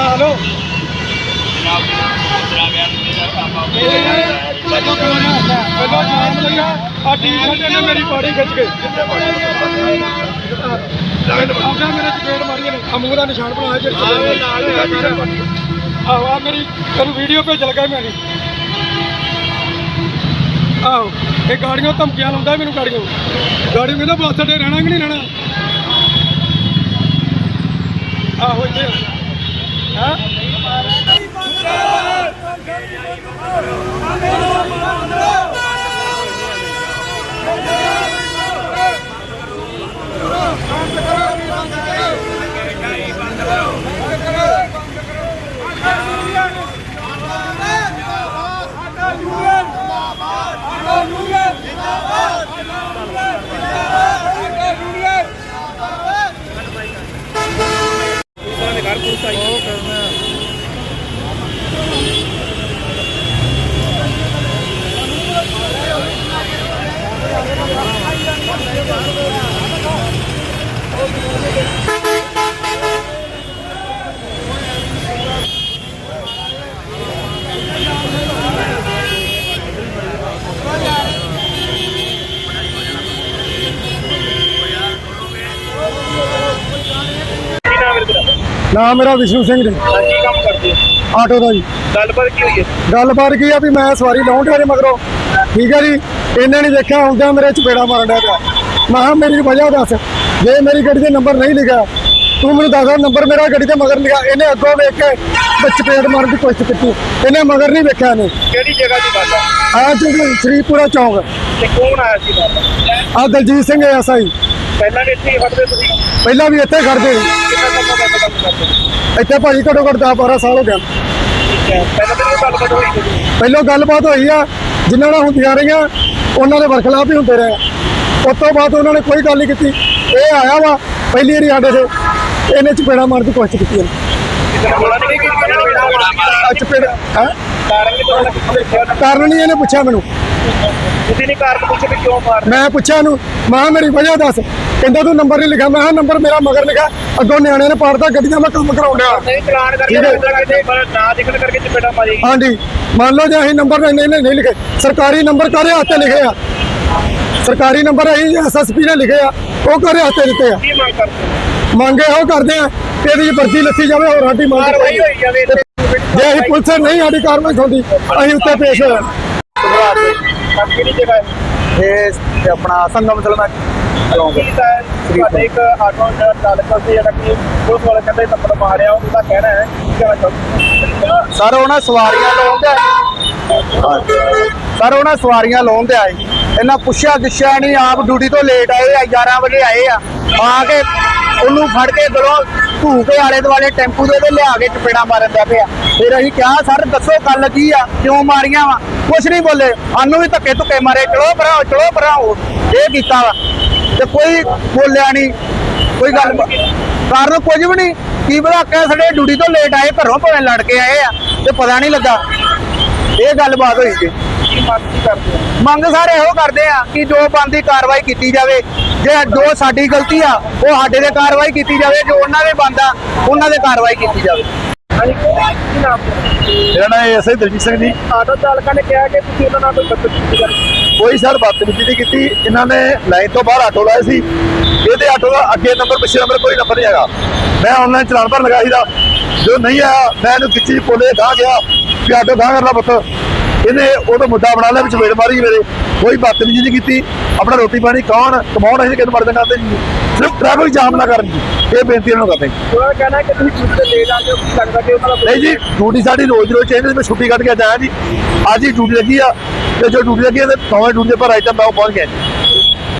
ਹਾਂ ਹਲੋ। ਪਹਿਲਾਂ ਜਾਮ ਲੱਗਾ ਆ ਟੀ-ਸ਼ਰਟ ਇਹਨੇ ਮੇਰੀ ਬਾੜੀ ਖਿੱਚ ਕੇ ਆਉਂਦਾ ਮੇਰੇ ਚਪੇੜ ਮਾਰੀ ਨੇ ਆ ਦਾ ਨਿਸ਼ਾਨ ਬਣਾਇਆ ਜਿਹੜੇ ਆਹੋ ਆ ਮੇਰੀ ਤੈਨੂੰ ਵੀਡੀਓ ਭੇਜ ਲਗਾ ਮੈਂ ਆਹੋ ਇਹ ਗਾੜੀਆਂ ਧਮਕੀਆਂ ਲਾਉਂਦਾ ਮੈਨੂੰ ਗਾੜੀਆਂ। ਗਾੜੀ ਕਹਿੰਦਾ, ਬੱਸ ਅੱਡੇ ਰਹਿਣਾ ਕਿ ਨਹੀਂ ਰਹਿਣਾ? ਆਹੋ, ਇੱਥੇ ਹਾਂ ਨਾਮ ਮੇਰਾ ਵਿਸ਼ਨੂੰ ਸਿੰਘ ਜੀ ਕੀ ਕੰਮ ਕਰਦੇ ਹੋ ਆਟੋ ਦਾ ਜੀ ਗੱਲਬਾਤ ਕੀ ਹੋਈ ਹੈ ਗੱਲਬਾਤ ਕੀ ਆ ਵੀ ਮੈਂ ਸਵਾਰੀ ਲਾਉਣ ਡਿਆ ਨੇ ਮਗਰੋਂ ਠੀਕ ਹੈ ਜੀ ਇਹਨੇ ਨਹੀਂ ਦੇਖਿਆ ਆਉਂਦਿਆਂ ਮੇਰੇ ਚਪੇੜਾ ਮਾਰਨ ਡਿਆ ਪਿਆ ਮੈਂ ਕਿਹਾ ਮੇਰੀ ਵਜ੍ਹਾ ਦੱਸ। ਜੇ ਮੇਰੀ ਗੱਡੀ ਦੇ ਨੰਬਰ ਨਹੀਂ ਲਿਖਿਆ ਤੂੰ ਮੈਨੂੰ ਦੱਸ ਨੰਬਰ ਮੇਰਾ ਗੱਡੀ ਤੇ ਮਗਰ ਲਿਖਿਆ। ਇਹਨੇ ਅੱਗੋਂ ਵੇਖ ਕੇ ਤੇ ਚਪੇੜ ਮਾਰਨ ਦੀ ਕੋਸ਼ਿਸ਼ ਕੀਤੀ। ਇਹਨੇ ਮਗਰ ਨਹੀਂ ਵੇਖਿਆ ਨੇ ਕਿਹੜੀ ਜਗ੍ਹਾ ਦੀ ਗੱਲ ਹੈ ਆ ਜੀ ਸ਼੍ਰੀਪੁਰਾ ਚੌਂਕ। ਤੇ ਕੌਣ ਆਇਆ ਸੀ ਨਾਲ? ਆ ਦਲਜੀਤ ਸਿੰਘ ਐਸਆਈ ਪਹਿਲਾਂ ਵੀ ਇੱਥੇ ਹੀ ਖੜਦੇ ਤੁਸੀਂ? ਪਹਿਲਾਂ ਵੀ ਇੱਥੇ ਖੜਦੇ ਸੀ। ਕਿੰਨਾ ਸਮਾਂ ਦਾ ਕੰਮ ਕਰਦੇ ਹੋ? ਇੱਥੇ ਭਾਜੀ ਘੱਟੋ ਘੱਟ 10 12 ਸਾਲ ਹੋ ਗਿਆ ਹੈ ਪਹਿਲਾਂ ਤਾਂ ਗੱਲਬਾਤ ਹੋਈ ਪਹਿਲਾਂ ਗੱਲਬਾਤ ਹੋਈ ਆ ਜਿਨ੍ਹਾਂ ਨਾਲ ਹੁੰਦੀਆਂ ਰਹੀਆਂ ਉਹਨਾਂ ਦੇ ਵਰਖਲਾਫ ਹੀ ਹੁੰਦੇ ਰਹੇ। ਉਸ ਤੋਂ ਬਾਅਦ ਉਹਨਾਂ ਨੇ ਕੋਈ ਗੱਲ ਨਹੀਂ ਕੀਤੀ। ਇਹ ਆਇਆ ਵਾ ਪਹਿਲੀ ਵਾਰੀ ਸਾਡੇ ਤੇ ਇਹਨੇ ਚਪੇੜਾ ਮਾਰਨ ਦੀ ਕੋਸ਼ਿਸ਼ ਕੀਤੀ ਚਪੇੜ ਹੈਂ? ਕਾਰਨ ਨਹੀਂ ਇਹਨੇ ਪੁੱਛਿਆ ਮੈਨੂੰ। ਤੁਸੀਂ ਨਹੀਂ ਕਾਰਨ ਪੁੱਛੇ ਵੀ ਕਿਉਂ ਮਾਰ ਮੈਂ ਪੁੱਛਿਆ ਇਹਨੂੰ ਮੈਂ ਮੇਰੀ ਵਜ੍ਹਾ ਦੱਸ। ਕਹਿੰਦਾ ਤੂੰ ਨੰਬਰ ਨਹੀਂ ਲਿਖਿਆ। ਮੈਂ ਕਿਹਾ ਨੰਬਰ ਮੇਰਾ ਮਗਰ ਲਿਖਾ ਅੱਗੋਂ ਨਿਆਣੇ ਨੇ ਪਾੜਦਾ ਗੱਡੀਆਂ ਮੈਂ ਕੰਮ ਕਰਾਉਣ ਡਿਆ। ਨਹੀਂ ਚਲਾਨ ਕਰਕੇ ਹੈ। ਨਾ ਦਿਖਣ ਕਰਕੇ ਚਪੇੜਾ ਮਾਰੀ। ਹਾਂਜੀ। ਮੰਨ ਲਓ ਜੇ ਅਸੀਂ ਨੰਬਰ ਨਹੀਂ ਨਹੀਂ ਨਹੀਂ ਲਿਖੇ। ਸਰਕਾਰੀ ਨੰਬਰ ਕਾਰੇ ਹੱਥੇ ਲਿਖੇ ਆ? ਸਰਕਾਰੀ ਨੰਬਰ ਅਸੀਂ ਐਸਐਸਪੀ ਨੇ ਲਿਖੇ ਆ ਉਹ ਕਾਰੇ ਹੱਥੇ ਦਿੱਤੇ ਆ। ਕੀ ਮੰਗ ਕਰਦੇ ਹੋ? ਮੰਗੇ ਉਹ ਕਰਦੇ ਆ ਕਿ ਇਹਦੀ ਵਰਦੀ ਲੱਥੀ ਜਾਵੇ ਹੋਰ ਸਾਡੀ ਮੰਗ ਜੇ ਅਸੀਂ ਪੁਲਿਸ ਨਹੀਂ ਸਾਡੀ ਕਾਰਵਾਈ ਹੁੰਦੀ ਅਸੀਂ ਉੱਤੇ ਪੇਸ਼ ਹੋਇਆ ਸਭ ਕਿਹੜੀ ਜਗ੍ਹਾ ਹੈ। ਇਹ ਆਪਣਾ ਸੰਗਮ ਸਲਮਾ ਚੌਂਕ ਕੀ ਤਾਂ ਹੈ? ਤੁਹਾਡੇ ਇੱਕ ਆਟੋ ਦਾ ਚਾਲਕ ਸੀ ਜਿਹੜਾ ਕਿ ਪੁਲਿਸ ਵਾਲੇ ਕਹਿੰਦੇ ਨੰਬਰ ਮਾਰਿਆ ਉਹਦਾ ਕਹਿਣਾ ਹੈ ਕੀ ਕਹਿਣਾ ਚਾਹੁੰਦੇ ਹੋ? ਸਰ ਉਹਨਾਂ ਸਵਾਰੀਆਂ ਲਾਉਣ ਤੇ ਆਏ। ਸਰ ਉਹਨਾਂ ਸਵਾਰੀਆਂ ਲਾਉਣ ਤੇ ਆਏ। ਇਹਨਾਂ ਪੁੱਛਿਆ ਦਿਸ਼ਾ ਨਹੀਂ, ਆਪ ਡਿਊਟੀ ਤੋਂ ਲੇਟ ਆਏ ਆ 11 ਵਜੇ ਆਏ ਆ। ਆ ਕੇ ਉਹਨੂੰ ਫੜ ਕੇ ਗਲੋਂ ਧੂ ਕੇ ਆਲੇ ਦੁਆਲੇ ਟੈਂਪੂ ਦੇ ਤੇ ਲਿਆ ਕੇ ਚਪੇੜਾ ਮਾਰਨ ਦਾ ਪਿਆ। ਫਿਰ ਅਸੀਂ ਕਿਹਾ, ਸਰ, ਦੱਸੋ ਗੱਲ ਕੀ ਆ? ਕਿਉਂ ਮਾਰੀਆਂ ਵਾ? ਕੁਛ ਨਹੀਂ ਬੋਲੇ। ਸਾਨੂੰ ਵੀ ਧੱਕੇ ਧੁੱਕੇ ਮਾਰੇ। ਚਲੋ ਭਰਾਓ ਚਲੋ ਭਰਾਓ। ਇਹ ਕੀਤਾ ਵਾ। ਤੇ ਕੋਈ ਬੋਲਿਆ ਨਹੀਂ। ਕੋਈ ਗੱਲ ਕਾਰਨ ਕੁਝ ਵੀ ਨਹੀਂ। ਕੀ ਪਤਾ ਕਿ ਸਾਡੇ ਡਿਊਟੀ ਤੋਂ ਲੇਟ ਆਏ, ਘਰੋਂ ਭਾਵੇਂ ਲੜ ਕੇ ਆਏ ਆ। ਤੇ ਪਤਾ ਨਹੀਂ ਲੱਗਾ। ਇਹ ਗੱਲਬਾਤ ਹੋਈ ਜੀ ਕੀ ਮੰਗ ਕੀ ਕਰਦੇ ਹੋ? ਮੰਗ ਸਾਰੇ ਇਹੋ ਕਰਦੇ ਆ ਕਿ ਜੋ ਬੰਦੀ ਕਾਰਵਾਈ ਕੀਤੀ ਜਾਵੇ ਜੇ ਜੋ ਸਾਡੀ ਗਲਤੀ ਆ ਉਹ ਸਾਡੇ ਤੇ ਕਾਰਵਾਈ ਕੀਤੀ ਜਾਵੇ ਜੋ ਉਹਨਾਂ ਦੇ ਬੰਦਾ ਉਹਨਾਂ ਦੇ ਕਾਰਵਾਈ ਕੀਤੀ ਜਾਵੇ। ਹਾਂਜੀ ਕੀ ਨਾਮ ਹੈ ਮੇਰਾ ਨਾਮ ਐਸਆਈ ਦਲਜੀਤ ਸਿੰਘ ਜੀ। ਆਟੋ ਚਾਲਕਾਂ ਨੇ ਕਿਹਾ ਕਿ ਤੁਸੀਂ ਉਹਨਾਂ ਨਾਲ ਕੋਈ ਬਦਤਮੀਜ਼ੀ ਕੀਤੀ। ਕੋਈ ਸਰ ਬਦਤਮੀਜ਼ੀ ਨਹੀਂ ਕੀਤੀ। ਇਹਨਾਂ ਨੇ ਲਾਈਨ ਤੋਂ ਬਾਹਰ ਆਟੋ ਲਾਇਆ ਸੀ। ਇਹਦੇ ਆਟੋ ਦਾ ਅੱਗੇ ਨੰਬਰ ਪਿੱਛੇ ਨੰਬਰ ਕੋਈ ਨੰਬਰ ਨਹੀਂ ਹੈਗਾ। ਮੈਂ ਆਨਲਾਈਨ ਚਲਾਨ ਭਰ ਲਗਾਇਆ ਸੀਦਾ ਜੋ ਨਹੀਂ ਆਇਆ ਮੈਂ ਇਹਨੂੰ ਕਿੱਚੀ ਪੋਲੇ ਗਾਹ ਗਿਆ। ਵੀ ਆਟੋ ਗਾਹ ਕਰ ਲਾ ਪੁੱਤ। ਇਹਨੇ ਉਹਦਾ ਮੁੱਦਾ ਬਣਾ ਲਿਆ ਵਿੱਚ ਵੇੜ ਮਾਰੀ ਮੇਰੇ। ਕੋਈ ਬਦਤਮੀਜ਼ੀ ਨਹੀਂ ਕੀਤੀ। ਆਪਣਾ ਰੋਟੀ ਪਾਣੀ ਕੌਣ ਕਮਾਉਣ ਅਸੀਂ ਕਿਹਨੂੰ ਮਰਦੇ ਕਰਦੇ ਜੀ ਸਿਰਫ ਟ੍ਰੈਫਿਕ ਜਾਮ ਨਾ ਕਰਨ ਜੀ ਇਹ ਬੇਨਤੀ ਇਹਨਾਂ ਨੂੰ ਕਰਦੇ ਜੀ ਉਹਨਾਂ ਕਹਿਣਾ ਕਿ ਤੁਸੀਂ ਲੇਟ ਆ ਜਾਓ ਕੀ ਲੱਗਦਾ ਕਿ ਉਹਨਾਂ ਦਾ ਨਹੀਂ ਜੀ ਡਿਊਟੀ ਸਾਡੀ ਰੋਜ਼ ਰੋਜ਼ ਚੇਂਜ ਮੈਂ ਛੁੱਟੀ ਕੱਢ ਕੇ ਜਾਇਆ ਜੀ। ਅੱਜ ਹੀ ਡਿਊਟੀ ਲੱਗੀ ਆ। ਤੇ ਜੋ ਡਿਊਟੀ ਲੱਗੀ ਆ ਤੇ ਨੌਵੇਂ ਡਿਊਟੀ ਪਰ ਆਈਟਮ ਉਹ ਪਹੁੰਚ ਗਿਆ ਜੀ।